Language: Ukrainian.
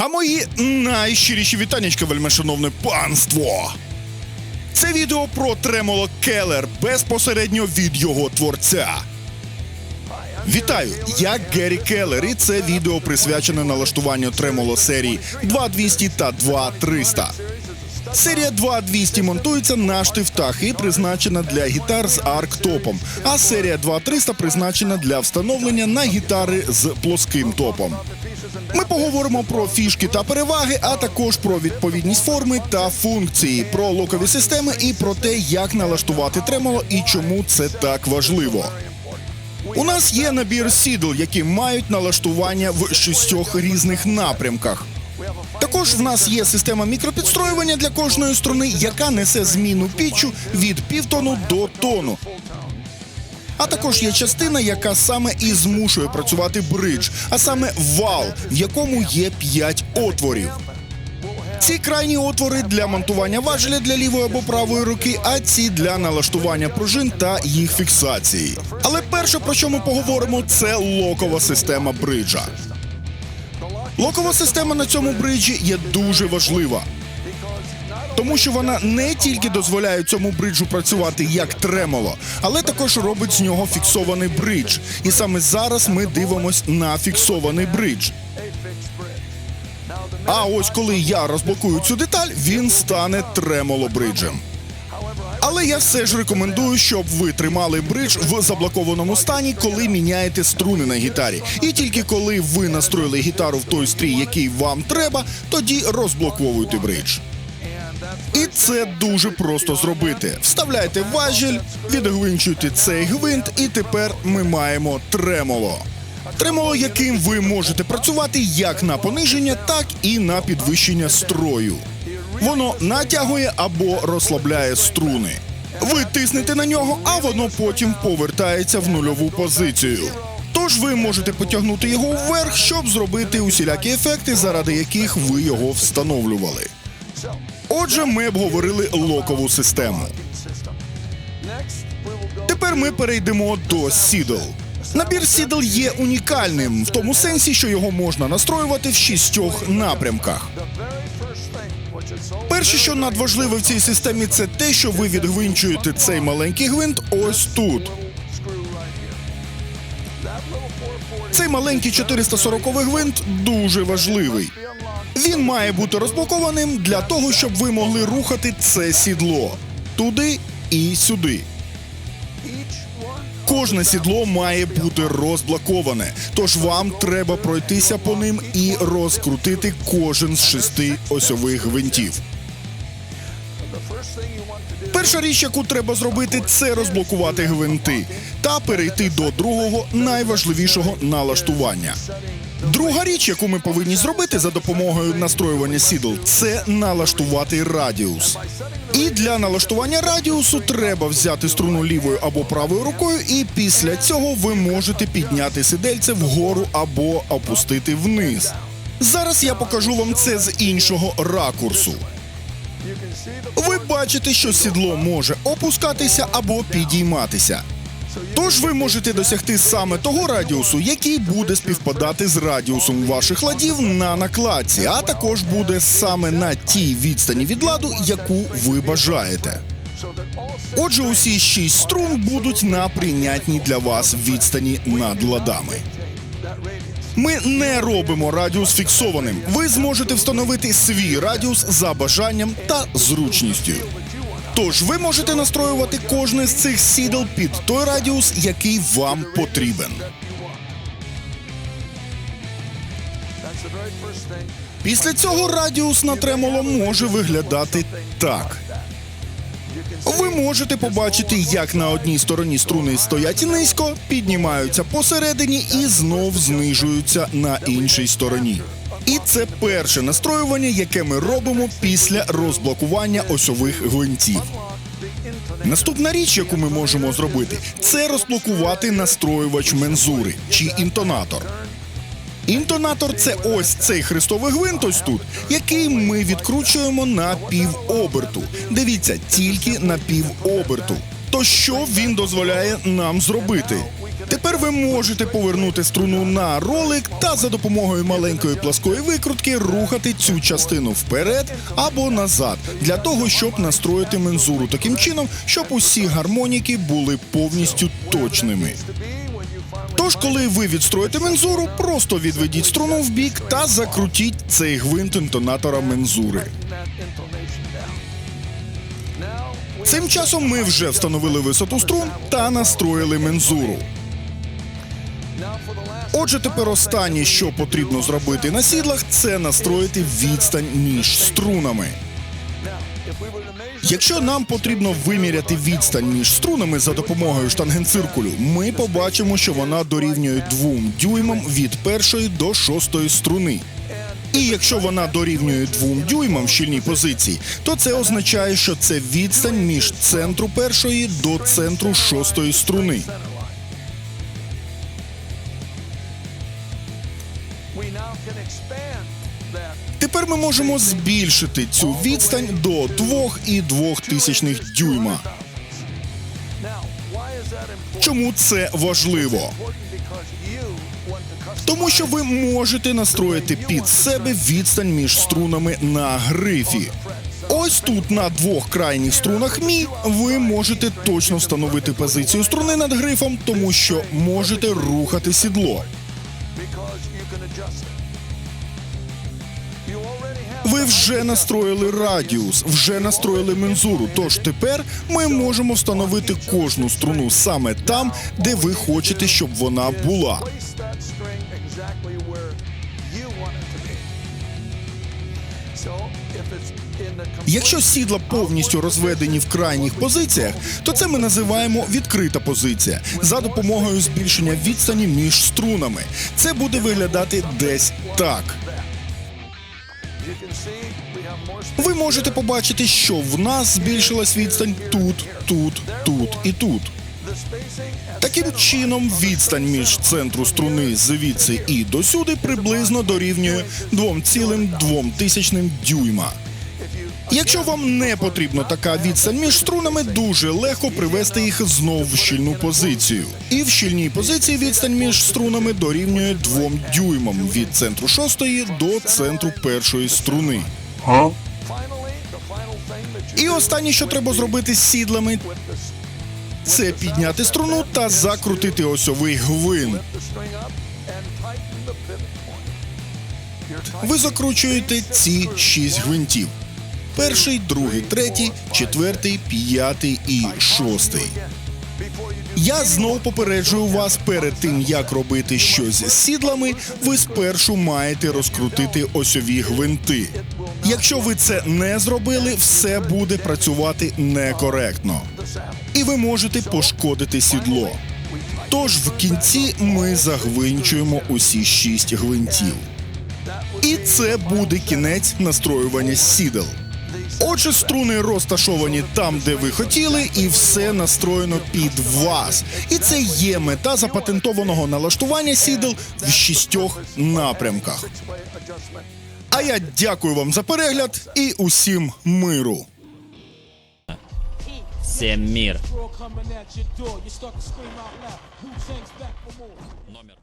А мої найщиріші вітанечка, вельмишановне панство. Це відео про Тремоло Келлер безпосередньо від його творця. Вітаю! Я Геррі Келлер, і це відео присвячене налаштуванню Тремоло серії 2200 та 2300. Серія 2200 монтується на штифтах і призначена для гітар з арктопом, а серія 2300 призначена для встановлення на гітари з плоским топом. Ми поговоримо про фішки та переваги, а також про відповідність форми та функції, про локові системи і про те, як налаштувати тремоло і чому це так важливо. У нас є набір сідл, які мають налаштування в шістьох різних напрямках. Також в нас є система мікропідстроювання для кожної струни, яка несе зміну пічу від півтону до тону. А також є частина, яка саме і змушує працювати бридж, а саме вал, в якому є 5 отворів. Ці крайні отвори для монтування важеля для лівої або правої руки, а ці для налаштування пружин та їх фіксації. Але перше, про що ми поговоримо, це локова система бриджа. Локова система на цьому бриджі є дуже важлива. Тому що вона не тільки дозволяє цьому бриджу працювати як тремоло, але також робить з нього фіксований бридж. І саме зараз ми дивимось на фіксований бридж. А ось коли я розблокую цю деталь, він стане тремоло бриджем. Але я все ж рекомендую, щоб ви тримали бридж в заблокованому стані, коли міняєте струни на гітарі. І тільки коли ви настроїли гітару в той стрій, який вам треба, тоді розблоковуйте бридж. І це дуже просто зробити. Вставляйте важіль, відгвинчуйте цей гвинт, і тепер ми маємо тремоло. Тремоло, яким ви можете працювати як на пониження, так і на підвищення строю. Воно натягує або розслабляє струни. Ви тиснете на нього, а воно потім повертається в нульову позицію. Тож ви можете потягнути його вверх, щоб зробити усілякі ефекти, заради яких ви його встановлювали. Отже, ми обговорили локову систему. Тепер ми перейдемо до сідл. Набір сідл є унікальним в тому сенсі, що його можна настроювати в шістьох напрямках. Перше, що надважливе в цій системі, це те, що ви відгвинчуєте цей маленький гвинт ось тут. Цей маленький 440 гвинт дуже важливий. Він має бути розблокованим для того, щоб ви могли рухати це сідло туди і сюди. Кожне сідло має бути розблоковане, тож вам треба пройтися по ним і розкрутити кожен з шести осьових гвинтів. Перша річ, яку треба зробити, це розблокувати гвинти та перейти до другого найважливішого налаштування. Друга річ, яку ми повинні зробити за допомогою настроювання сідл, це налаштувати радіус. І для налаштування радіусу треба взяти струну лівою або правою рукою, і після цього ви можете підняти сидельце вгору або опустити вниз. Зараз я покажу вам це з іншого ракурсу. Ви бачите, що сідло може опускатися або підійматися. Тож ви можете досягти саме того радіусу, який буде співпадати з радіусом ваших ладів на накладці, а також буде саме на тій відстані від ладу, яку ви бажаєте. Отже, усі шість струн будуть на прийнятній для вас відстані над ладами. Ми не робимо радіус фіксованим. Ви зможете встановити свій радіус за бажанням та зручністю. Тож ви можете настроювати кожне з цих сідл під той радіус, який вам потрібен. Після цього радіус на тремоло може виглядати так. Ви можете побачити, як на одній стороні струни стоять низько, піднімаються посередині і знов знижуються на іншій стороні. І це перше настроювання, яке ми робимо після розблокування осьових гвинтів. Наступна річ, яку ми можемо зробити, це розблокувати настроювач мензури чи інтонатор. Інтонатор це ось цей хрестовий гвинт ось тут, який ми відкручуємо на півоберту. Дивіться, тільки на півоберту. То що він дозволяє нам зробити? Тепер ви можете повернути струну на ролик та за допомогою маленької пласкої викрутки рухати цю частину вперед або назад для того, щоб настроїти мензуру таким чином, щоб усі гармоніки були повністю точними. Тож, коли ви відстроїте мензуру, просто відведіть струну в бік та закрутіть цей гвинт інтонатора мензури. Цим часом ми вже встановили висоту струн та настроїли мензуру. Отже, тепер останнє, що потрібно зробити на сідлах, це настроїти відстань між струнами. Якщо нам потрібно виміряти відстань між струнами за допомогою штангенциркулю, ми побачимо, що вона дорівнює 2 дюймам від першої до шостої струни. І якщо вона дорівнює 2 дюймам в щільній позиції, то це означає, що це відстань між центру першої до центру шостої струни. now can expand that. Тепер ми можемо збільшити цю відстань до 2,2 тисячних дюйма. Чому це важливо? Тому що ви можете настроїти під себе відстань між струнами на грифі. Ось тут на двох крайніх струнах мі ви можете точно встановити позицію струни над грифом, тому що можете рухати сідло. Вже настроїли радіус, вже настроїли мензуру. Тож тепер ми можемо встановити кожну струну саме там, де ви хочете, щоб вона була. Якщо сідла повністю розведені в крайніх позиціях, то це ми називаємо відкрита позиція за допомогою збільшення відстані між струнами. Це буде виглядати десь так. Ви можете побачити, що в нас збільшилась відстань тут, тут, тут і тут. Таким чином, відстань між центру струни звідси і досюди приблизно дорівнює 2,2 дюйма. Якщо вам не потрібна така відстань між струнами, дуже легко привести їх знову в щільну позицію. І в щільній позиції відстань між струнами дорівнює 2 дюймам від центру шостої до центру першої струни. І останнє, що треба зробити з сідлами, це підняти струну та закрутити осьовий tight. Ви закручуєте ці шість гвинтів: перший, другий, третій, четвертий, п'ятий і шостий. Я знов попереджую вас перед тим, як робити щось з сідлами, ви спершу маєте розкрутити осьові гвинти. Якщо ви це не зробили, все буде працювати некоректно, і ви можете пошкодити сідло. Тож в кінці ми загвинчуємо усі шість гвинтів. І це буде кінець настроювання сідел. Отже, струни розташовані там, де ви хотіли, і все настроєно під вас. І це є мета запатентованого налаштування сідел в шістьох напрямках. А я дякую вам за перегляд і усім миру. Всем мир. Номер.